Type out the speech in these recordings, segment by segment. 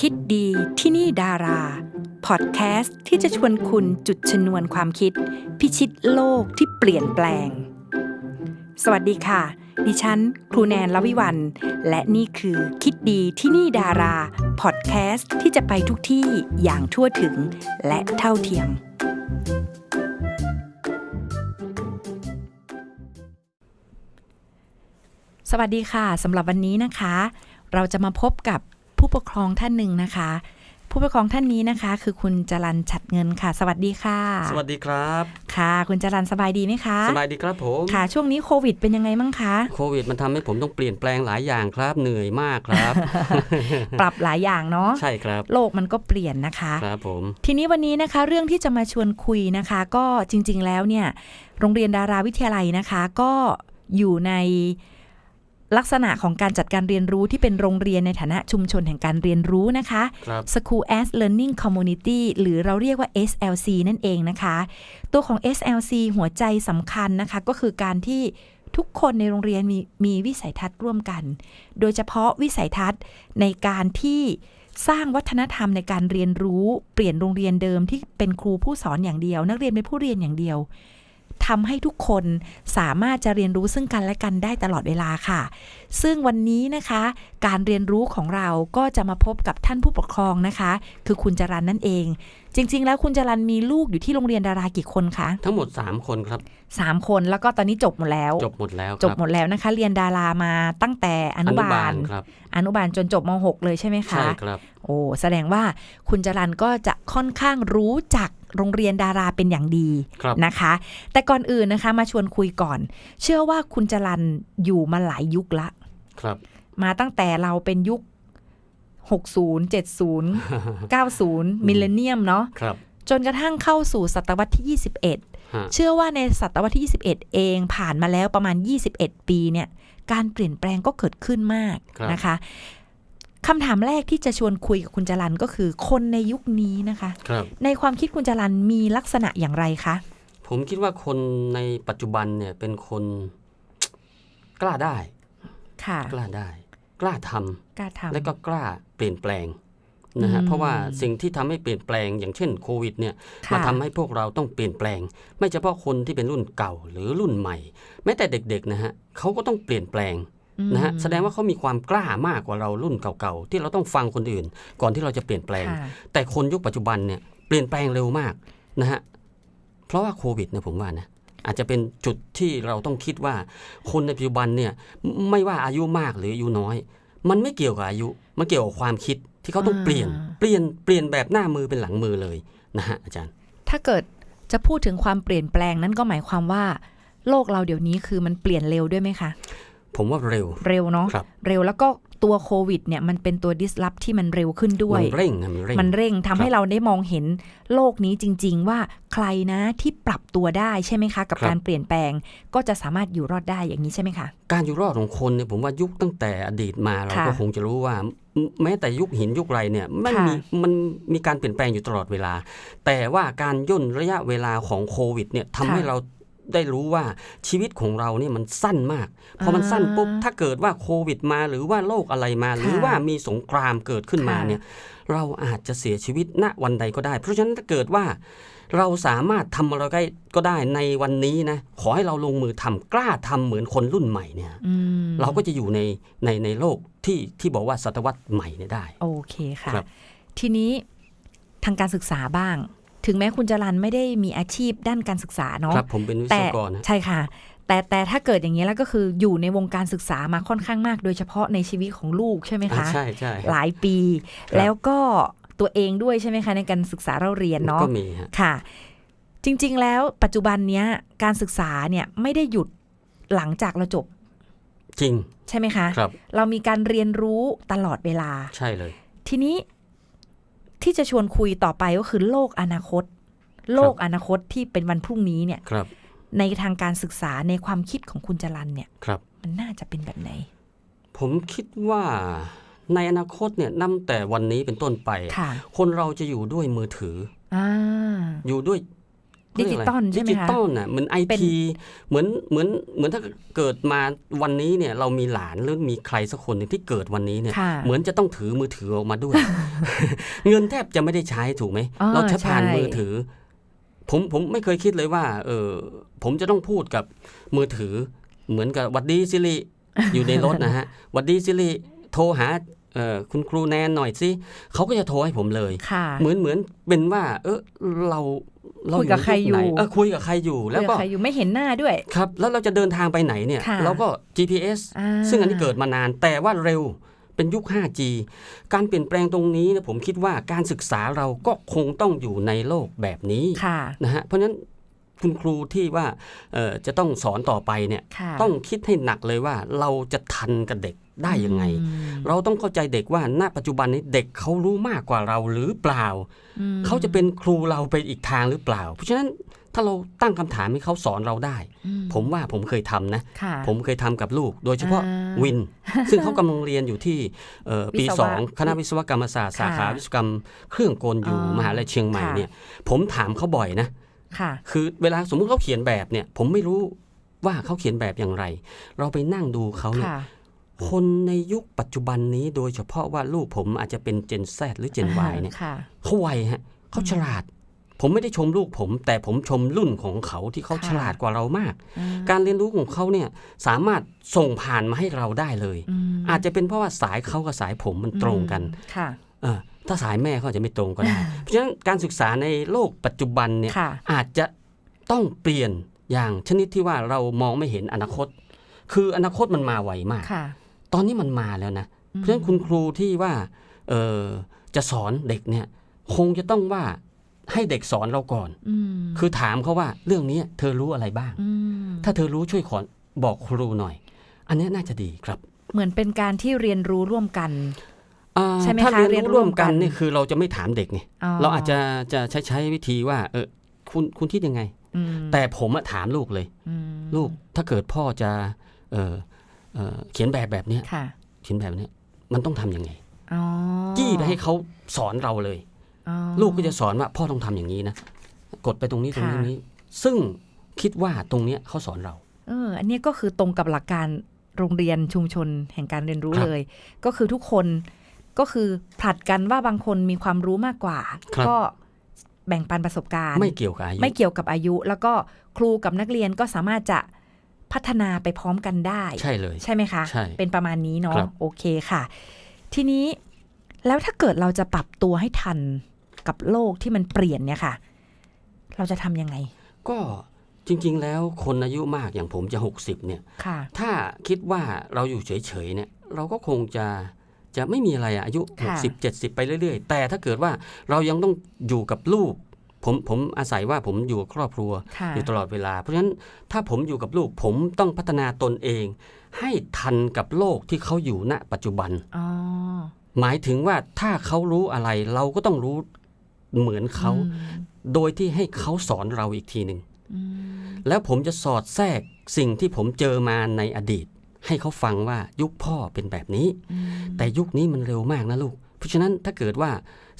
คิดดีที่นี่ดารา พอดแคสต์ที่จะชวนคุณจุดชนวนความคิด พิชิตโลกที่เปลี่ยนแปลง สวัสดีค่ะ ดิฉัน ครูแนนลวิวัน และนี่คือคิดดีที่นี่ดารา พอดแคสต์ที่จะไปทุกที่อย่างทั่วถึงและเท่าเทียม สวัสดีค่ะสำหรับวันนี้นะคะ เราจะมาพบกับ ผู้ปกครองท่านหนึ่งนะคะ ผู้ปกครองท่านนี้นะคะ คือคุณจรันฉัดเงินค่ะ สวัสดีค่ะ สวัสดีครับ ค่ะ คุณจรันสบายดีไหมคะ สบายดีครับผม ค่ะ ช่วงนี้โควิดเป็นยังไงบ้างคะโควิดมันทำให้ผมต้องเปลี่ยนแปลงหลายอย่างครับเหนื่อยมากครับ ปรับหลายอย่างเนาะใช่ครับ โลกมันก็เปลี่ยนนะคะครับผม ทีนี้วันนี้นะคะ เรื่องที่จะมาชวนคุยนะคะ ก็จริง ๆ แล้วเนี่ย โรงเรียนดาราวิทยาลัยนะคะ ก็อยู่ใน ลักษณะของการจัดการเรียนรู้ที่เป็นโรงเรียนในฐานะชุมชนแห่งการเรียนรู้นะคะครับ School as Learning Community หรือเราเรียกว่า SLC นั่นเองนะคะ ตัวของ SLC หัวใจสำคัญนะคะก็คือการที่ทุกคนในโรงเรียนมีมีวิสัยทัศน์ร่วมกัน โดยเฉพาะวิสัยทัศน์ในการที่สร้างวัฒนธรรมในการเรียนรู้ เปลี่ยนโรงเรียนเดิมที่เป็นครูผู้สอนอย่างเดียว นักเรียนเป็นผู้เรียนอย่างเดียว ทำให้ทุกคนสามารถจะเรียนรู้ซึ่งกันและกันได้ตลอดเวลาค่ะ ซึ่งวันนี้นะคะ การเรียนรู้ของเราก็จะมาพบกับท่านผู้ปกครองนะคะ คือคุณจรันนั่นเอง จริง ๆ แล้วคุณจรันมีลูกอยู่ที่โรงเรียนดารากี่คนคะ ทั้งหมด 3 คนครับ สามคนแล้วก็ตอนนี้จบหมดแล้ว จบหมดแล้วครับจบหมดแล้วนะคะ เรียนดารามาตั้งแต่อนุบาลครับอนุบาลจนจบม .6 เลยใช่ไหมคะใช่ครับโอ้แสดงว่าคุณจรันก็จะค่อนข้างรู้จักโรงเรียนดาราเป็นอย่างดีครับนะคะ แต่ก่อนอื่นนะคะมาชวนคุยก่อน เชื่อว่าคุณจรันอยู่มาหลายยุคละครับ มาตั้งแต่เราเป็นยุค 60 70 90 มิลเลนเนียมเนาะครับจนกระทั่งเข้าสู่ศตวรรษที่ 21ฮะ เชื่อว่าในศตวรรษที่ 21 เองผ่านมาแล้วประมาณ 21 ปีเนี่ยการเปลี่ยนแปลงก็เกิดขึ้นมากครับนะคะคำถามแรกที่จะชวนคุยกับคุณจรันก็คือคนในยุคนี้นะคะครับในความคิดคุณจรันมีลักษณะอย่างไรคะ ผมคิดว่าคนในปัจจุบันเนี่ยเป็นคนกล้าได้ ค่ะ กล้าได้ กล้าทำกล้าทำและก็กล้าเปลี่ยนแปลง นะฮะอืมเพราะว่าสิ่งที่ทำให้เปลี่ยนแปลงอย่างเช่นโควิดเนี่ยค่ะมาทำให้พวกเราต้องเปลี่ยนแปลง ไม่เฉพาะคนที่เป็นรุ่นเก่าหรือรุ่นใหม่ แม้แต่เด็กๆนะฮะเขาก็ต้องเปลี่ยนแปลงอืมนะฮะแสดงว่าเขามีความกล้ามากกว่าเรารุ่นเก่าๆที่เราต้องฟังคนอื่น ก่อนที่เราจะเปลี่ยนแปลงค่ะแต่คนยุคปัจจุบันเนี่ยเปลี่ยนแปลงเร็วมากนะฮะเพราะว่าโควิดเนี่ยผมว่านะอาจจะเป็นจุดที่เราต้องคิดว่า คนในปัจจุบันเนี่ยไม่ว่าอายุมากหรืออายุน้อย มันไม่เกี่ยวกับอายุมันเกี่ยวกับความคิด ที่เขาต้องอ่าเปลี่ยนเปลี่ยนเปลี่ยนแบบหน้ามือเป็นหลังมือเลยนะฮะอาจารย์ ถ้าเกิดจะพูดถึงความเปลี่ยนแปลงนั้นก็หมายความว่า โลกเราเดี๋ยวนี้คือมันเปลี่ยนเร็วด้วยไหมคะ ผมว่าเร็วเร็วเนาะครับเร็วแล้วก็ตัวโควิดเนี่ยมันเป็นตัวดิสลอฟที่มันเร็วขึ้นด้วย มันเร่งอะมันเร่งมันเร่งทำให้ครับเราได้มองเห็นโลกนี้จริง ๆ ว่าใครนะที่ปรับตัวได้ใช่ไหมคะกับครับการเปลี่ยนแปลงก็จะสามารถอยู่รอดได้อย่างนี้ใช่ไหมคะ การอยู่รอดของคนเนี่ยผมว่ายุคตั้งแต่อดีตมาเราค่ะก็คงจะรู้ว่า แมแม้แต่ยุคหินยุคไรเนี่ยมันค่ะมีมันมีการเปลี่ยนแปลงอยู่ตลอดเวลา แต่ว่าการย่นระยะเวลาของโควิดเนี่ยทำให้เรา ได้รู้ว่าชีวิตของเราเนี่ยมันสั้นมากพอมันสั้นปุ๊บถ้าเกิดว่าโควิดมาหรือว่าโรคอะไรมา หรือว่ามีสงครามเกิดขึ้นมาเนี่ยเราอาจจะเสียชีวิตณวันใดก็ได้ เพราะฉะนั้นถ้าเกิดว่าเราสามารถทำอะไรก็ได้ในวันนี้นะขอให้เราลงมือทำกล้าทำเหมือนคนรุ่นใหม่เนี่ยอืมเราก็จะอยู่ในในในโลกที่ที่บอกว่าศตวรรษใหม่เนี่ยได้ โอเคค่ะครับทีนี้ทางการศึกษาบ้าง ถึงแม้คุณจรันไม่ได้มีอาชีพด้านการศึกษาเนาะครับผมเป็นวิศแต่วกรนะใช่ค่ะ แต่แต่ถ้าเกิดอย่างนี้ยแล้วก็คืออยู่ในวงการศึกษามาค่อนข้างมาก โดยเฉพาะในชีวิตของลูกใช่ไหมอ่าคะใช่ใช่หลายปีครับแล้วก็ตัวเองด้วยใช่ไหมคะในการศึกษาเราเรียนเนาะก็มีฮะค่ะ จริง ๆ แล้วปัจจุบันเนี้ยการศึกษาเนี่ยไม่ได้หยุดหลังจากเราจบจริง ใช่ไหมคะครับเรามีการเรียนรู้ตลอดเวลา ใช่เลย ทีนี้ ที่จะชวนคุยต่อไปก็คือโลกอนาคต โลกอนาคตที่เป็นวันพรุ่งนี้เนี่ยครับในทางการศึกษาในความคิดของคุณจรันเนี่ยครับมันน่าจะเป็นแบบไหน ผมคิดว่าในอนาคตเนี่ยนับแต่วันนี้เป็นต้นไปค่ะคนเราจะอยู่ด้วยมือถืออ่าอยู่ด้วย ดิจิตอลใช่ไหมคะดิจิตอลน่ะเหมือนไอเป็นทีเหมือนเหมือนเหมือนถ้าเกิดมาวันนี้เนี่ยเรามีหลานหรือมีใครสักคนหนึ่งที่เกิดวันนี้เนี่ยค่ะเหมือนจะต้องถือมือถือออกมาด้วย เงินแทบจะไม่ได้ใช้ถูกไหมอ๋อเราใช้ผ่านใช่มือถือ ผมผมไม่เคยคิดเลยว่า เออผมจะต้องพูดกับมือถือ เหมือนกับหวัดดีซิริอยู่ในรถนะฮะหวัดดีซิริโทรหาเอ่อคุณครูแนนหน่อยสิเขาก็จะโทรให้ผมเลยค่ะเหมือนเหมือนเป็นว่า เออเรา เราคุยกับใครอยู่ไหนเออคุยกับใครอยู่แล้วก็เผื่อใครอยู่ไม่เห็นหน้าด้วยครับแล้วเราจะเดินทางไปไหนเนี่ยค่ะเราก็ GPS าซึ่งอันนี้เกิดมานานแต่ว่าเร็วเป็นยุค 5G การเปลี่ยนแปลงตรงนี้เนะผมคิดว่าการศึกษาเราก็คงต้องอยู่ในโลกแบบนี้ค่ะนะฮะเพราะฉะนั้นคุณครูที่ว่าเอ่อจะต้องสอนต่อไปเนี่ยค่ะต้องคิดให้หนักเลยว่าเราจะทันกับเด็ก ได้ยังไงอืมเราต้องเข้าใจเด็กว่าณปัจจุบันนี้เด็กเขารู้มากกว่าเราหรือเปล่าอืมเขาจะเป็นครูเราไปอีกทางหรือเปล่า เพราะฉะนั้นถ้าเราตั้งคำถามให้เขาสอนเราได้อืผมว่าผมเคยทำนะค่ะผมเคยทำกับลูก โดยเฉพาะอ่าวิน ซึ่งเขากำลังเรียนอยู่ที่เอ่อปีวิศวะสองคณะวิศวกรรมศาสตร์สาขาค่ะวิศวกรรมเครื่องกลอยู่อ๋อมหาลัยเชียงใหม่ค่ะเนี่ย ผมถามเขาบ่อยนะค่ะคือเวลาสมมุติเขาเขียนแบบเนี่ย ผมไม่รู้ว่าเขาเขียนแบบอย่างไร เราไปนั่งดูเขาเนี่ย ค่ะคนในยุคปัจจุบันนี้โดยเฉพาะว่าลูกผมอาจจะเป็นเจน Z หรือเจน Y เนี่ยค่ะเขาไวฮะเขาฉลาด ผมไม่ได้ชมลูกผม แต่ผมชมรุ่นของเขาที่เขาค่ะฉลาดกว่าเรามากอืมการเรียนรู้ของเขาเนี่ยสามารถส่งผ่านมาให้เราได้เลยอืมอาจจะเป็นเพราะว่าสายเขากับสายผมมันตรงกันค่ะเออถ้าสายแม่เขาอาจจะไม่ตรงก็ได้เพราะฉะนั้นการศึกษาในโลกปัจจุบันเนี่ยค่ะอาจจะต้องเปลี่ยนอย่างชนิดที่ว่าเรามองไม่เห็นอนาคต คืออนาคตมันมาไวมากค่ะ ตอนนี้มันมาแล้วนะเพราะฉะนั้นคุณครูที่ว่าเออจะสอนเด็กเนี่ย คงจะต้องว่าให้เด็กสอนเราก่อนอืมคือถามเขาว่าเรื่องนี้เธอรู้อะไรบ้างมถ้าเธอรู้ช่วยขอบอกครูหน่อย อันนี้น่าจะดีครับ เหมือนเป็นการที่เรียนรู้ร่วมกันอ่าใช่ไหมถ้าคะเรียนเรียนรู้ร่ร่ววมมกักันนนี่คือเราจะไม่ถามเด็กไงเราอาจจะจะใช้ใช้วิธีว่า เออคุณคุณคิดยังไงอืมแต่ผมอะถามลูกเลยอืมลูกถ้าเกิดพ่อจะ เออ เออเขียนแบบแบบเนี้ยค่ะเขียนแบบเนี้ยมันต้องทำยังไงอ๋อจี้ไปให้เขาสอนเราเลยอ๋อลูกก็จะสอนว่าพ่อต้องทำอย่างนี้นะกดไปตรงนี้ตรงนี้ค่ะนี้ ซึ่งคิดว่าตรงเนี้ยเขาสอนเรา เออ อันนี้ก็คือตรงกับหลักการโรงเรียนชุมชนแห่งการเรียนรู้ครับเลย ก็คือทุกคนก็คือผลัดกันว่าบางคนมีความรู้มากกว่าครับก็แบ่งปันประสบการณ์ ไม่เกี่ยวกับอายุไม่เกี่ยวกับอายุ แล้วก็ครูกับนักเรียนก็สามารถจะ พัฒนาไปพร้อมกันได้ ใช่เลย ใช่ไหมคะใช่เป็นประมาณนี้เนาะครับโอเคค่ะ ทีนี้แล้วถ้าเกิดเราจะปรับตัวให้ทันกับโลกที่มันเปลี่ยนเนี่ยค่ะ เราจะทำยังไง ก็จริง ๆ แล้วคนอายุมากอย่างผมจะ 60 เนี่ยค่ะถ้าคิดว่าเราอยู่เฉย ๆ เนี่ย เราก็คงจะจะไม่มีอะไรอะอายุค่ะ60 70 ไปเรื่อย ๆ แต่ถ้าเกิดว่าเรายังต้องอยู่กับลูก ผมผมอาศัยว่าผมอยู่กับครอบครัวค่ะอยู่ตลอดเวลา เพราะฉะนั้นถ้าผมอยู่กับลูกผมต้องพัฒนาตนเอง ให้ทันกับโลกที่เขาอยู่ณ ปัจจุบันอ๋อหมายถึงว่าถ้าเขารู้อะไรเราก็ต้องรู้เหมือนเขาอืมโดยที่ให้เขาสอนเราอีกทีหนึ่งอืมแล้วผมจะสอดแทรกสิ่งที่ผมเจอมาในอดีต ให้เขาฟังว่ายุคพ่อเป็นแบบนี้อืมแต่ยุคนี้มันเร็วมากนะลูก เพราะฉะนั้นถ้าเกิดว่า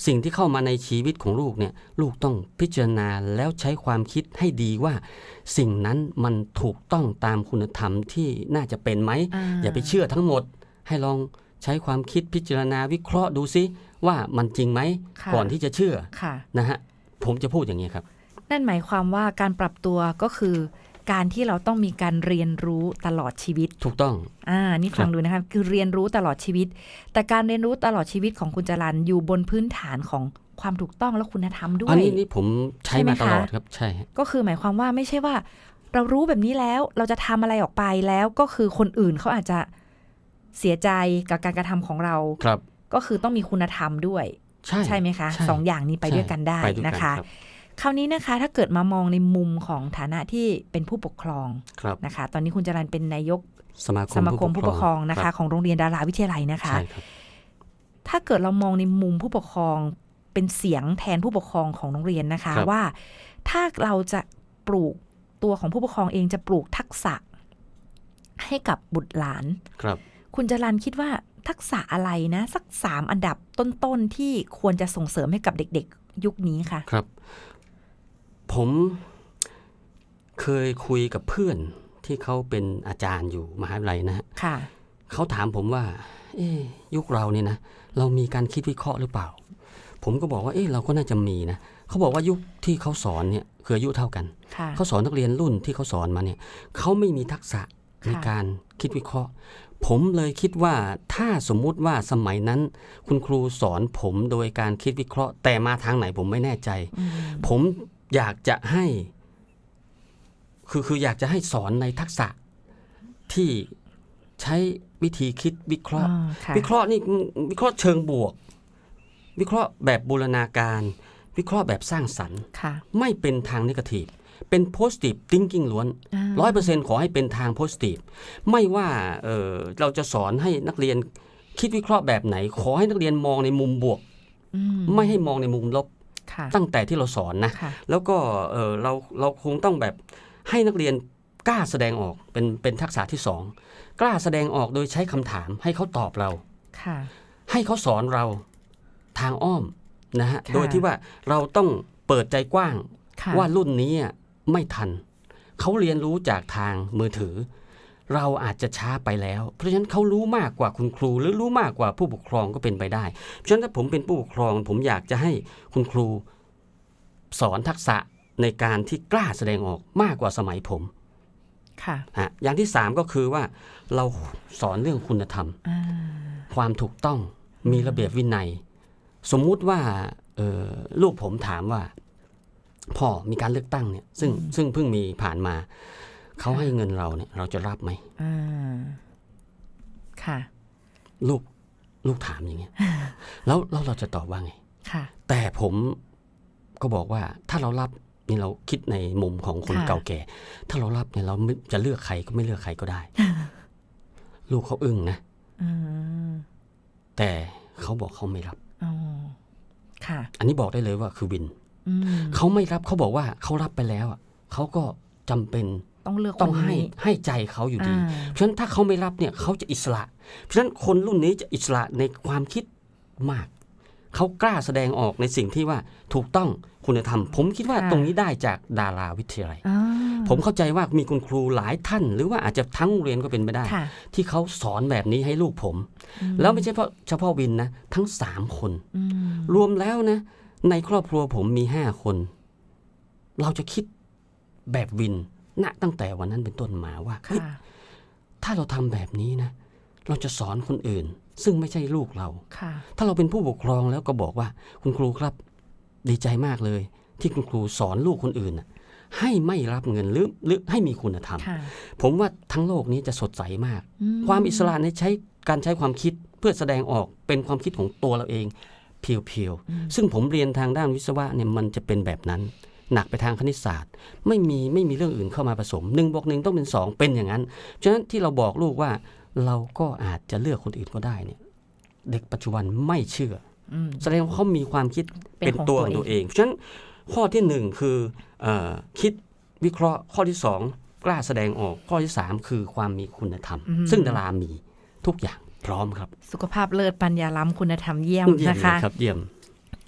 สิ่งที่เข้ามาในชีวิตของลูกเนี่ยลูกต้องพิจารณาแล้วใช้ความคิดให้ดีว่า สิ่งนั้นมันถูกต้องตามคุณธรรมที่น่าจะเป็นไหมอย่าไปเชื่อทั้งหมด ให้ลองใช้ความคิดพิจารณาวิเคราะห์ดูซิว่ามันจริงไหมค่ะก่อนที่จะเชื่อค่ะนะฮะผมจะพูดอย่างนี้ครับ นั่นหมายความว่าการปรับตัวก็คือ การที่เราต้องมีการเรียนรู้ตลอดชีวิต ถูกต้อง อ่า นี่ฟังดูนะคะคือเรียนรู้ตลอดชีวิต แต่การเรียนรู้ตลอดชีวิตของคุณจรันอยู่บนพื้นฐานของความถูกต้องและคุณธรรมด้วอันยนี้นี่ผมใช้ใช่ไหมมาตลอดคะครับ ใช่ฮะก็คือหมายความว่าไม่ใช่ว่า เรารู้แบบนี้แล้วเราจะทำอะไรออกไปแล้วก็คือคนอื่นเขาอาจจะเสียใจกับการกระทำของเรา ครับ ก็คือต้องมีคุณธรรมด้วย ใช่ ใช่ไหมคะใช่สองอย่างนี้ไปใช่ด้วยกันได้ไปด้วยกันะคะรับ คราวนี้นะคะถ้าเกิดมามองในมุมของฐานะที่เป็นผู้ปกครองครับนะคะ ตอนนี้คุณจรันเป็นนายกสมาคสมมาคมผู้ปกครองนะคะรับของโรงเรียนดาราวิทยาลัยนะคะใช่ครับถ้าเกิดเรามองในมุมผู้ปกครองเป็นเสียงแทนผู้ปกครองของโรงเรียนนะคะครับว่าถ้าเราจะปลูกตัวของผู้ปกครองเองจะปลูกทักษะให้กับบุตรหลานครับ คุณจรันคิดว่าทักษะอะไรนะ สักสามอันดับต้นๆที่ควรจะส่งเสริมให้กับเด็ก ๆ ยุคนี้ค่ะ ครับ ผมเคยคุยกับเพื่อนที่เขาเป็นอาจารย์อยู่มหาวิทยาลัยนะฮะค่ะเขาถามผมว่า เอ๊ะยุคเราเนี่ยนะ เรามีการคิดวิเคราะห์หรือเปล่า ผมก็บอกว่าเอ๊ะเราก็น่าจะมีนะเขาบอกว่ายุคที่เขาสอนเนี่ยคืออายุเท่ากันค่ะเขาสอนนักเรียนรุ่นที่เขาสอนมาเนี่ยเขาไม่มีทักษะในค่ะการคิดวิเคราะห์ ผมเลยคิดว่าถ้าสมมุติว่าสมัยนั้น คุณครูสอนผมโดยการคิดวิเคราะห์ แต่มาทางไหนผมไม่แน่ใจอืมผม อยากจะให้คือคืออยากจะให้สอนในทักษะที่ใช้วิธีคิดวิเคราะห์อ่าค่ะวิเคราะห์นี่วิเคราะห์เชิงบวก วิเคราะห์แบบบูรณาการ วิเคราะห์แบบสร้างสรรค์ค่ะไม่เป็นทางนกาทีฟเป็น positive thinking ล้วนอ่าร้อยเปอร์เซ็นต์ขอให้เป็นทาง positive ไม่ว่าเออเราจะสอนให้นักเรียนคิดวิเคราะห์แบบไหน ขอให้นักเรียนมองในมุมบวกอืมไม่ให้มองในมุมลบค่ะ ตั้งแต่ที่เราสอนนะค่ะแล้วก็เออเราเราคงต้องแบบให้นักเรียนกล้าแสดงออกเป็นเป็นทักษะที่สองกล้าแสดงออกโดยใช้คำถามให้เขาตอบเราค่ะให้เขาสอนเราทางอ้อมนะฮะค่ะโดยที่ว่าเราต้องเปิดใจกว้างค่ะว่ารุ่นนี้อะไม่ทัน เขาเรียนรู้จากทางมือถือ เราอาจจะช้าไปแล้ว เพราะฉะนั้นเขารู้มากกว่าคุณครู หรือรู้มากกว่าผู้ปกครองก็เป็นไปได้ เพราะฉะนั้นถ้าผมเป็นผู้ปกครอง ผมอยากจะให้คุณครูสอนทักษะในการที่กล้าแสดงออกมากกว่าสมัยผมค่ะฮะอย่างที่สามก็คือว่าเราสอนเรื่องคุณธรรมอ่าความถูกต้องมีระเบียบวินัย สมมุติว่าเอ่อลูกผมถามว่า พ่อมีการเลือกตั้งเนี่ย ซึ่งซึ่งเพิ่งมีผ่านมา เขาให้เงินเราเนี่ย เราจะรับไหมอ่าค่ะ ลูกลูกถามอย่างเงี้ย แล้วแล้วเราจะตอบว่าไง ค่ะ แต่ผมก็บอกว่าถ้าเรารับนี่เราคิดในมุมของคนค่ะเก่าแก่ ถ้าเรารับเนี่ยเราไม่จะเลือกใครก็ไม่เลือกใครก็ได้ ลูกเขาอึ้งนะอืมแต่เขาบอกเขาไม่รับอ๋อค่ะ อันนี้บอกได้เลยว่าคือวินอืมเขาไม่รับเขาบอกว่าเขารับไปแล้วอะเขาก็จำเป็น ต้องเลือกต้องคนให้นี้ให้ใจเขาอยู่ดีอ่าเพราะฉะนั้นถ้าเขาไม่รับเนี่ยเขาจะอิสระ เพราะฉะนั้นคนรุ่นนี้จะอิสระในความคิดมาก เขากล้าแสดงออกในสิ่งที่ว่าถูกต้องคุณธรรม ผมคิดว่าค่ะตรงนี้ได้จากดาราวิทยาลัยอ่าผมเข้าใจว่ามีคุณครูหลายท่าน หรือว่าอาจจะทั้งโรงเรียนก็เป็นไปได้ค่ะที่เขาสอนแบบนี้ให้ลูกผมอืมแล้วไม่ใช่เพราะเฉพาะวินนะ ทั้งสามคนอืมรวมแล้วนะ ในครอบครัวผมมีห้าคน เราจะคิดแบบวิน ณตั้งแต่วันนั้นเป็นต้นมาว่าเฮ้ยค่ะถ้าเราทำแบบนี้นะ เราจะสอนคนอื่น ซึ่งไม่ใช่ลูกเราค่ะถ้าเราเป็นผู้ปกครองแล้วก็บอกว่า คุณครูครับ ดีใจมากเลย ที่คุณครูสอนลูกคนอื่นน่ะให้ไม่รับเงินหรือหรือให้มีคุณธรรมค่ะผมว่าทั้งโลกนี้จะสดใสมากอืความอิสระในใช้การใช้ความคิดเพื่อแสดงออกเป็นความคิดของตัวเราเองเพียวๆ ซึ่งผมเรียนทางด้านวิศวะเนี่ยมันจะเป็นแบบนั้น หนักไปทางคณิตศาสตร์ ไม่มีไม่มีเรื่องอื่นเข้ามาผสมหนึ่งบวกหนึ่งต้องเป็นสองเป็นอย่างนั้น ฉะนั้นที่เราบอกลูกว่าเราก็อาจจะเลือกคนอื่นก็ได้เนี่ย เด็กปัจจุบันไม่เชื่ออืมแสดงว่าเขามีความคิดเป็นเป็นของตัวตัวของตัวเองเองเพราะฉะนั้นข้อที่หนึ่งคือเออคิดวิเคราะห์ข้อที่สองกล้าแสดงออกข้อที่สามคือความมีคุณธรรม ซึ่งดารามีทุกอย่างพร้อมครับ สุขภาพเลิศปัญญาล้ำคุณธรรมเยี่ยมเยี่ยมนะเลคะยครับเยี่ยม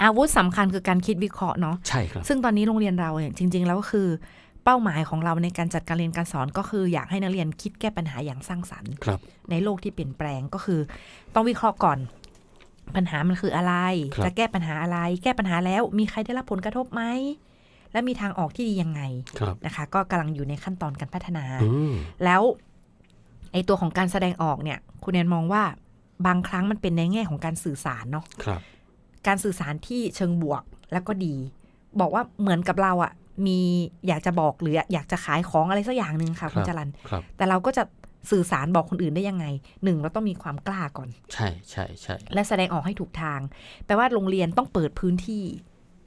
อาวุธสำคัญคือการคิดวิเคราะห์เนาะใช่ครับซึ่งตอนนี้โรงเรียนเราเนี่ยจริง ๆ แล้วก็คือเป้าหมายของเราในการจัดการเรียนการสอนก็คืออยากให้นักเรียนคิดแก้ปัญหาอย่างสร้างสรรค์ครับในโลกที่เปลี่ยนแปลงก็คือ ต้องวิเคราะห์ก่อน ปัญหามันคืออะไรครับจะแก้ปัญหาอะไร แก้ปัญหาแล้วมีใครได้รับผลกระทบไหมและมีทางออกที่ดียังไงครับนะคะ ก็กำลังอยู่ในขั้นตอนการพัฒนาอืมแล้วไอตัวของการแสดงออกเนี่ย คุณแนนมองว่าบางครั้งมันเป็นในแง่ของการสื่อสารเนาะครับ การสื่อสารที่เชิงบวกแล้วก็ดี บอกว่าเหมือนกับเราอะมีอยากจะบอกหรืออยากจะขายของอะไรสักอย่างหนึ่งค่ะคุณครับจรันครับแต่เราก็จะสื่อสารบอกคนอื่นได้ยังไงหนึ่งเราต้องมีความกล้าก่อน ใช่ใช่ใช่และแสดงออกให้ถูกทาง แปลว่าโรงเรียนต้องเปิดพื้นที่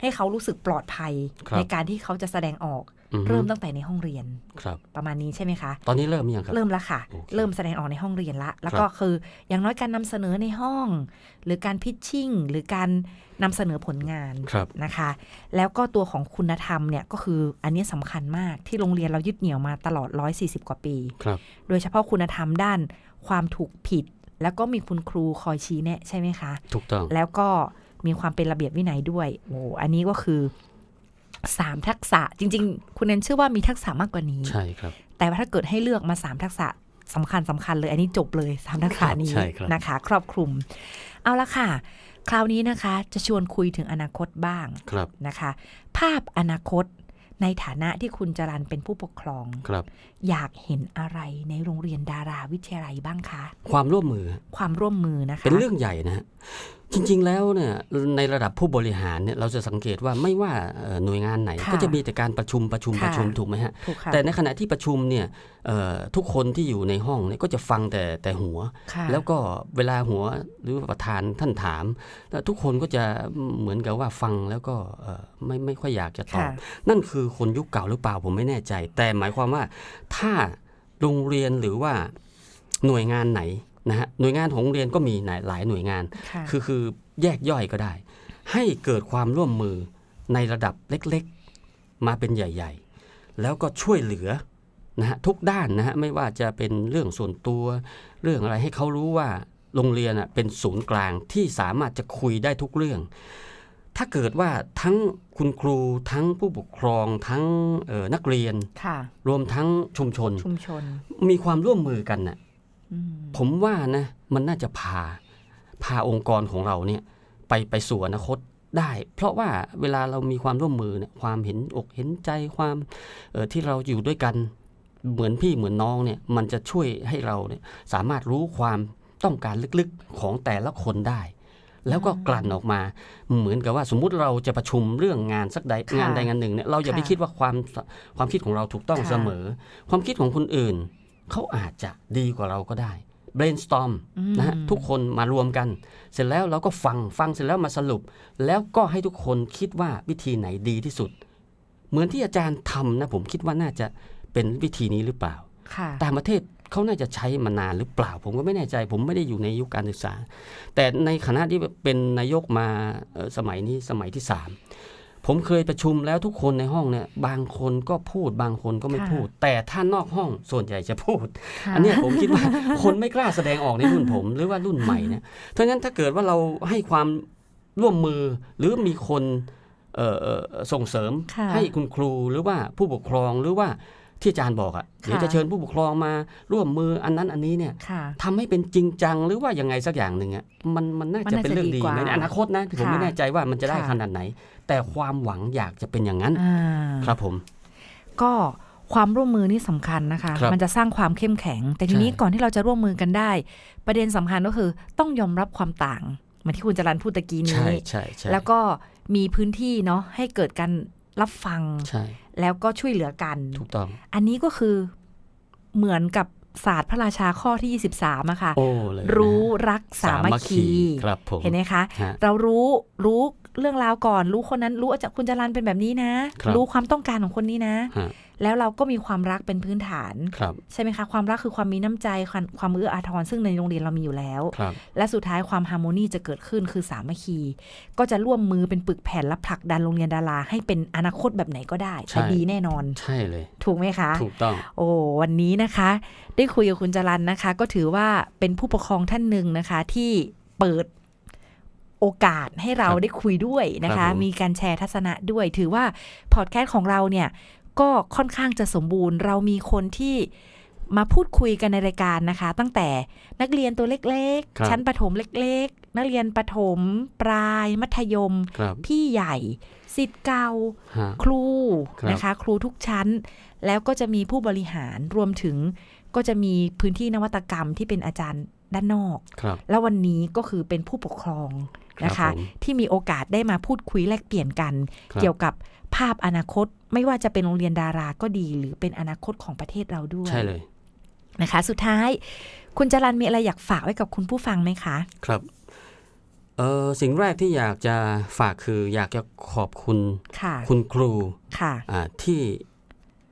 ให้เขารู้สึกปลอดภัย ในการที่เขาจะแสดงออกอือฮึ เริ่มตั้งแต่ในห้องเรียนครับ ประมาณนี้ใช่ไหมคะ ตอนนี้เริ่มยังครับ เริ่มแล้วค่ะโอเคเริ่มแสดงออกในห้องเรียนละ แล้วครับก็คืออย่างน้อยการนำเสนอในห้อง หรือการพิชชิ่งหรือการนำเสนอผลงานครับนะคะ แล้วก็ตัวของคุณธรรมเนี่ยก็คืออันนี้สำคัญมากที่โรงเรียนเรายึดเหนี่ยวมาตลอด 140 กว่าปีครับโดยเฉพาะคุณธรรมด้านความถูกผิด แล้วก็มีคุณครูคอยชี้แนะใช่ไหมคะ ถูกต้อง แล้วก็มีความเป็นระเบียบวินัยด้วย โอ้ อันนี้ก็คือ สามทักษะจริง ๆ คุณแนนเชื่อว่ามีทักษะมากกว่านี้ ใช่ครับ แต่ว่าถ้าเกิดให้เลือกมาสามทักษะสำคัญสำคัญเลยอันนี้จบเลยสามทักษะนี้ใช่ครับนะคะ ครอบคลุม เอาละค่ะ คราวนี้นะคะ จะชวนคุยถึงอนาคตบ้างครับนะคะ ภาพอนาคตในฐานะที่คุณจรันเป็นผู้ปกครองครับ อยากเห็นอะไรในโรงเรียนดาราวิทยาลัยบ้างคะ ความร่วมมือ ความร่วมมือนะคะ เป็นเรื่องใหญ่นะฮะ จริง ๆ แล้วเนี่ยในระดับผู้บริหารเนี่ยเราจะสังเกตว่าไม่ว่าเอ่อหน่วยงานไหนค่ะก็จะมีแต่การประชุมประชุมค่ะประชุมถูกไหมฮะถูกค่ะแต่ในขณะที่ประชุมเนี่ยเอ่อทุกคนที่อยู่ในห้องเนี่ยก็จะฟังแต่แต่หัวค่ะแล้วก็เวลาหัวหรือประธานท่านถามแล้วทุกคนก็จะเหมือนกับว่าฟังแล้วก็เอ่อไม่ไม่ค่อยอยากจะตอบค่ะนั่นคือคนยุคเก่าหรือเปล่าผมไม่แน่ใจ แต่หมายความว่าถ้าโรงเรียนหรือว่าหน่วยงานไหน นะฮะหน่วยงานของโรงเรียนก็มีหลายหลายหน่วยงานค่ะคือคือแยกย่อยก็ได้ ให้เกิดความร่วมมือในระดับเล็กๆ มาเป็นใหญ่ ๆ แล้วก็ช่วยเหลือนะฮะทุกด้านนะฮะไม่ว่าจะเป็นเรื่องส่วนตัว เรื่องอะไรให้เขารู้ว่าโรงเรียนอะเป็นศูนย์กลางที่สามารถจะคุยได้ทุกเรื่อง ถ้าเกิดว่าทั้งคุณครูทั้งผู้ปกครองทั้งเอ่อนักเรียนค่ะรวมทั้งชุมชนชุมชน มีความร่วมมือกันน่ะอืม ผมว่านะมันน่าจะพาพาองค์กรของเราเนี่ยไปไปสู่อนาคตได้ เพราะว่าเวลาเรามีความร่วมมือเนี่ยความเห็นอกเห็นใจความเอ่อที่เราอยู่ด้วยกันเหมือนพี่เหมือนน้องเนี่ยมันจะช่วยให้เราเนี่ยสามารถรู้ความต้องการลึกๆของแต่ละคนได้ แล้วก็กลั่นออกมา เหมือนกับว่าสมมุติเราจะประชุมเรื่องงานสักใดค่ะงานใดงานหนึ่งเนี่ยเราอย่าไปค่ะคิดว่าความความคิดของเราถูกต้องค่ะเสมอ ความคิดของคนอื่น เขาอาจจะดีกว่าเราก็ได้ brainstorm อืมนะฮะทุกคนมารวมกัน เสร็จแล้วเราก็ฟังฟังเสร็จแล้วมาสรุป แล้วก็ให้ทุกคนคิดว่าวิธีไหนดีที่สุด เหมือนที่อาจารย์ทำนะผมคิดว่าน่าจะเป็นวิธีนี้หรือเปล่าค่ะต่างประเทศเขาน่าจะใช้มานานหรือเปล่า ผมก็ไม่แน่ใจ ผมไม่ได้อยู่ในยุคการศึกษา แต่ในคณะที่เป็นนายกมาเอ่อสมัยนี้สมัยที่สาม ผมเคยประชุมแล้วทุกคนในห้องเนี่ยบางคนก็พูดบางคนก็ไม่ค่ะพูด แต่ถ้านอกห้องส่วนใหญ่จะพูดค่ะอันเนี้ยผมคิดว่าคนไม่กล้าแสดงออกในรุ่นผมหรือว่ารุ่นใหม่เนี่ยเพราะฉะนั้นถ้าเกิดว่าเราให้ความร่วมมือหรือมีคนเอ่อเอ่อส่งเสริมค่ะให้คุณครูหรือว่าผู้ปกครองหรือว่าที่อาจารย์บอกอะ่ะเดี๋ยวจะเชิญผู้ปกครองมาร่วมมืออันนั้นอันนี้เนี่ยค่ะทำให้เป็นจริงจังหรือว่ายังไงสักอย่างหนึ่งอะ่ะมันมันน่ามันจะน่าเป็นเรื่องจะดีดีกว่าในอนาคตนะผมค่ะไม่แน่ใจว่ามันจะได้ค่ะขนาดไหน แต่ความหวังอยากจะเป็นอย่างนั้น อ่าครับผม ก็ความร่วมมือนี่สำคัญนะคะ ครับมันจะสร้างความเข้มแข็ง แต่ทีนี้ใช่ ก่อนที่เราจะร่วมมือกันได้ ประเด็นสำคัญก็คือต้องยอมรับความต่างเหมือนที่คุณจรันพูดตะกี้นี้ ใช่ใช่ใช่แล้วก็มีพื้นที่เนาะให้เกิดการรับฟัง ใช่แล้วก็ช่วยเหลือกัน ถูกต้อง อันนี้ก็คือเหมือนกับศาสตร์พระราชาข้อที่ 23อะค่ะ โอ้เลยนะรู้รักสามัคคี ครับผม เห็นไหมคะ ฮะ เรารู้รู้ เรื่องราวก่อน รู้คนนั้นรู้อาจารย์คุณจรันเป็นแบบนี้นะครับรู้ความต้องการของคนนี้นะฮะแล้วเราก็มีความรักเป็นพื้นฐานครับใช่ไหมคะ ความรักคือความมีน้ำใจความความเอื้ออาทรซึ่งในโรงเรียนเรามีอยู่แล้วครับและสุดท้ายความฮาร์โมนีจะเกิดขึ้นคือสามัคคี ก็จะร่วมมือเป็นปึกแผ่นและผลักดันโรงเรียนดารา ให้เป็นอนาคตแบบไหนก็ได้ใช่แต่ดีแน่นอน ใช่เลย ถูกไหมคะ ถูกต้อง โอ้วันนี้นะคะ ได้คุยกับคุณจรันนะคะ ก็ถือว่าเป็นผู้ปกครองท่านหนึ่งนะคะที่เปิด โอกาสให้เราครับได้คุยด้วยนะครัคะบผมมีการแชร์ทัศนะด้วย ถือว่าพอดแคสต์ของเราเนี่ยก็ค่อนข้างจะสมบูรณ์ เรามีคนที่มาพูดคุยกันในรายการนะคะ ตั้งแต่นักเรียนตัวเล็กครับๆชั้นประถมเล็กๆ นักเรียนประถม ปลาย มัธยมครับพี่ใหญ่สิทธิ์เก่าฮะครูครับนะคะ ครูทุกชั้น แล้วก็จะมีผู้บริหารรวมถึงก็จะมีพื้นที่นวัตกรรมที่เป็นอาจารย์ด้านนอกครับแล้ววันนี้ก็คือเป็นผู้ปกครอง นะครัคะบผมที่มีโอกาสได้มาพูดคุยแลกเปลี่ยนกันครับเกี่ยวกับภาพอนาคตไม่ว่าจะเป็นโรงเรียนดาราก็ดี หรือเป็นอนาคตของประเทศเราด้วยใช่เลยนะคะ สุดท้าย คุณจรันมีอะไรอยากฝากไว้กับคุณผู้ฟังไหมคะ ครับเออสิ่งแรกที่อยากจะฝากคืออยากจะขอบคุณค่ะคุณครูค่ะอ่าที่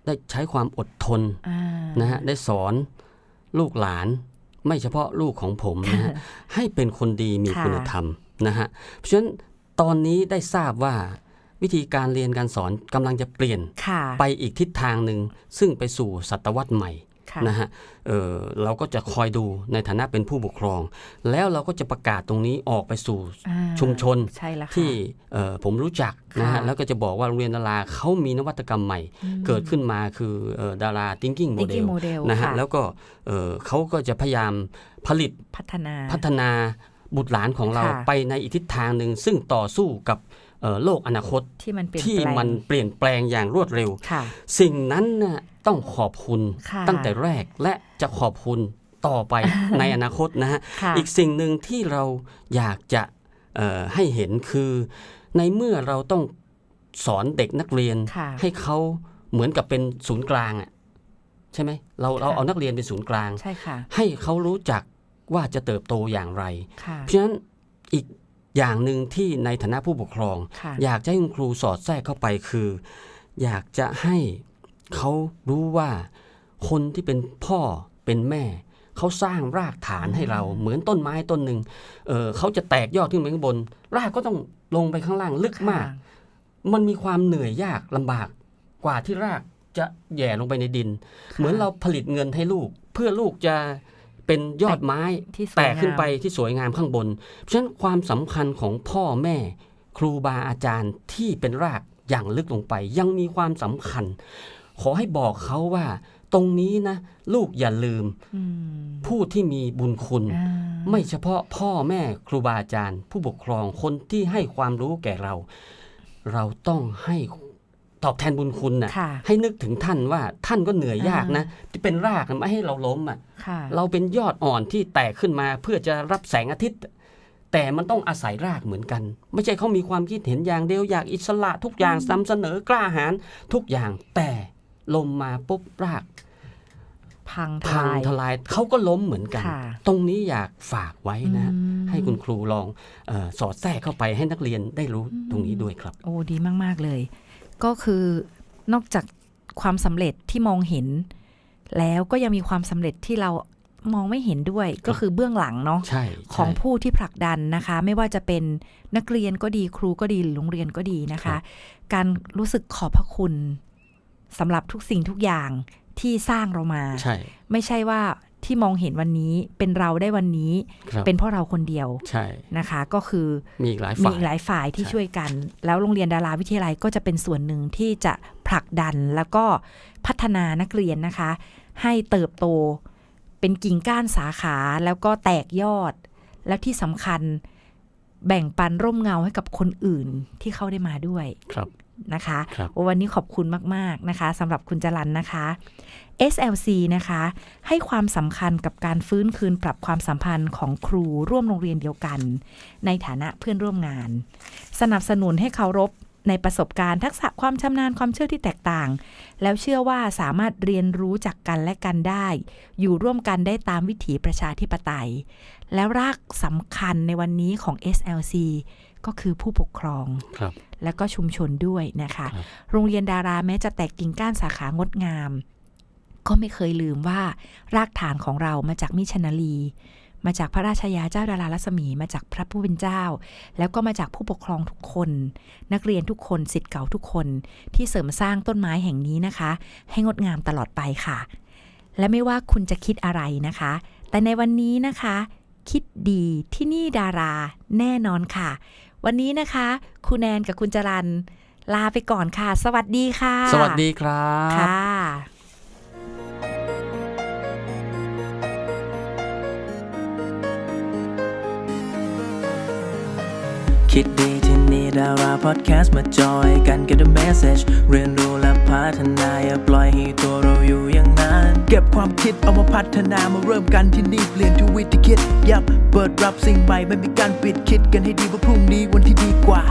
ได้ใช้ความอดทนอ่านะฮะได้สอนลูกหลาน ไม่เฉพาะลูกของผมนะฮะให้เป็นคนดีมีค่ะคุณธรรม นะฮะเพราะฉะนั้นตอนนี้ได้ทราบว่าวิธีการเรียนการสอนกำลังจะเปลี่ยนค่ะไปอีกทิศทางหนึ่งซึ่งไปสู่ศตวรรษใหม่ค่ะค่ะนะฮะเออเราก็จะคอยดูในฐานะเป็นผู้ปกครอง แล้วเราก็จะประกาศตรงนี้ออกไปสู่อ่าชุมชนใช่แล้วค่ะที่เอ่อผมรู้จักนะฮะค่ะแล้วก็จะบอกว่าโรงเรียนดาราเขามีนวัตกรรมใหม่อืมเกิดขึ้นมาคือเอ่อดารา thinking model Thinking Model นะฮะค่ะแล้วก็เอ่อเขาก็จะพยายามผลิตพัฒนาพัฒนา บุตรหลานของเราค่ะไปในอีกทิศทางหนึ่งซึ่งต่อสู้กับเอ่อโลกอนาคตที่มันเปลี่ยนที่แปลงมันเปลี่ยนแปลงอย่างรวดเร็วค่ะสิ่งนั้นน่ะต้องขอบคุณค่ะตั้งแต่แรกและจะขอบคุณต่อไปในอนาคตนะฮะค่ะอีกสิ่งหนึ่งที่เราอยากจะเอ่อให้เห็นคือ ในเมื่อเราต้องสอนเด็กนักเรียนค่ะให้เขาเหมือนกับเป็นศูนย์กลางอะใช่ไหมเราเราค่ะเอานักเรียนเป็นศูนย์กลางใช่ค่ะให้เขารู้จัก ว่าจะเติบโตอย่างไรค่ะเพราะฉะนั้นอีกอย่างหนึ่งที่ในฐานะผู้ปกครองค่ะอยากจะให้คุณครูสอดแทรกเข้าไปคือ อยากจะให้เขารู้ว่าคนที่เป็นพ่อเป็นแม่ เขาสร้างรากฐานให้เราเหมือนต้นไม้ต้นหนึ่งเออเขาจะแตกยอดขึ้นไปข้างบน รากก็ต้องลงไปข้างล่างลึกมากค่ะมันมีความเหนื่อยยากลำบากกว่าที่รากจะแหย่ลงไปในดิน เหมือนเราผลิตเงินให้ลูก เพื่อลูกจะ เป็นยอดไม้ที่สวยแตกขึ้นงามไปที่สวยงามข้างบน เพราะฉะนั้นความสำคัญของพ่อแม่ ครูบาอาจารย์ที่เป็นรากอย่างลึกลงไป ยังมีความสำคัญ ขอให้บอกเขาว่า ตรงนี้นะ ลูกอย่าลืมอืมผู้ที่มีบุญคุณอ่าไม่เฉพาะพ่อแม่ครูบาอาจารย์ ผู้ปกครองคนที่ให้ความรู้แก่เรา เราต้องให้ ตอบแทนบุญคุณน่ะค่ะให้นึกถึงท่านว่าท่านก็เหนื่อยยากนะที่เป็นรากนะไม่ให้เราล้มอะค่ะเราเป็นยอดอ่อนที่แตกขึ้นมาเพื่อจะรับแสงอาทิตย์ แต่มันต้องอาศัยรากเหมือนกัน ไม่ใช่เขามีความคิดเห็นอย่างเดียวอยากอิสระทุกอย่างนำเสนอกล้าหาญทุกอย่างแต่ลมมาปุ๊บราก พังทพังลายทลายเขาก็ล้มเหมือนกันค่ะตรงนี้อยากฝากไว้นะอืมให้คุณครูลองเออสอดแทรกเข้าไปให้นักเรียนได้รู้ตรงนี้ด้วยครับ โอ้ดีมาก ๆ เลย ก็คือนอกจากความสำเร็จที่มองเห็น แล้วก็ยังมีความสำเร็จที่เรามองไม่เห็นด้วยก็คือเบื้องหลังเนาะใช่ขใช่องผู้ที่ผลักดันนะคะ ไม่ว่าจะเป็นนักเรียนก็ดีครูก็ดีหรือโรงเรียนก็ดีนะครัคะบการรู้สึกขอบพระคุณสำหรับทุกสิ่งทุกอย่างที่สร้างเรามา ใช่ ไม่ใช่ว่า ที่มองเห็นวันนี้เป็นเราได้วันนี้ครับเป็นเพราะเราคนเดียวใช่นะคะ ก็คือมีอีกหลายมีฝ่ายอีกหลายฝ่ายที่ใช่ช่วยกัน แล้วโรงเรียนดาราวิทยาลัยก็จะเป็นส่วนหนึ่งที่จะผลักดันแล้วก็พัฒนานักเรียนนะคะ ให้เติบโตเป็นกิ่งก้านสาขาแล้วก็แตกยอด แล้วที่สำคัญแบ่งปันร่มเงาให้กับคนอื่นที่เข้าได้มาด้วยครับ นะคะครับวันนี้ขอบคุณมาก ๆ นะคะสำหรับคุณจรันนะคะ SLC นะคะ ให้ความสำคัญกับการฟื้นคืนปรับความสัมพันธ์ของครูร่วมโรงเรียนเดียวกัน ในฐานะเพื่อนร่วมงาน สนับสนุนให้เคารพในประสบการณ์ทักษะความชำนาญความเชื่อที่แตกต่าง แล้วเชื่อว่าสามารถเรียนรู้จากกันและกันได้ อยู่ร่วมกันได้ตามวิถีประชาธิปไตย แล้วรากสำคัญในวันนี้ของ SLC ก็คือผู้ปกครองครับและก็ชุมชนด้วยนะคะครับโรงเรียนดาราแม้จะแตกกิ่งก้านสาขางดงาม ก็ไม่เคยลืมว่ารากฐานของเรามาจากมิชนาลี มาจากพระราชยาเจ้าดารารัศมี มาจากพระผู้เป็นเจ้า แล้วก็มาจากผู้ปกครองทุกคน นักเรียนทุกคนสิทธิ์เก่าทุกคน ที่เสริมสร้างต้นไม้แห่งนี้นะคะ ให้งดงามตลอดไปค่ะ และไม่ว่าคุณจะคิดอะไรนะคะ แต่ในวันนี้นะคะ คิดดีที่นี่ดาราแน่นอนค่ะ วันนี้นะคะ คุณแนนกับคุณจรันลาไปก่อนค่ะ สวัสดีค่ะ สวัสดีครับค่ะคิดดีที่นี่ ดาราพอดแคสต์มาจอยกัน get a Message เรียนรู้และพัฒนาอย่าปล่อยให้ตัวเราอยู่อย่างนั้น เก็บความคิดเอามาพัฒนามาเริ่มกันที่นี่เปลี่ยนทวิธีคิด ยับเปิดรับสิ่งใหม่ไม่มีการปิดคิดกันให้ดีว่าพรุ่งนี้วันที่ดีกว่า